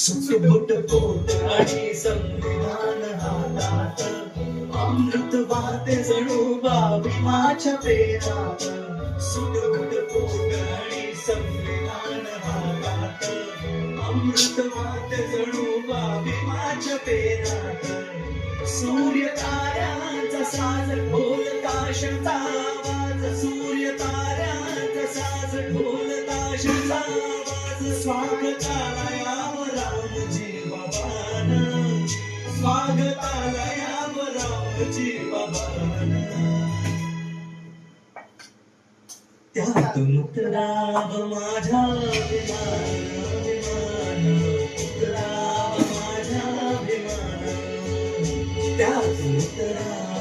सुटमुट पोट आणि संविधान हातात अमृत वाहते जणू बाबीमाच्या पेरात पोट आणि संविधान हातात अमृत वाहते जणू पेरात सूर्य ताऱ्यांचा साज ढोल ताशाचा आवाज सूर्य ताऱ्यांचा साज ढोल ताशाचा आवाज स्वागताला मागताना याम रामची त्यातून उतराव माझा अभिमान अभिमान त्यातून उतराव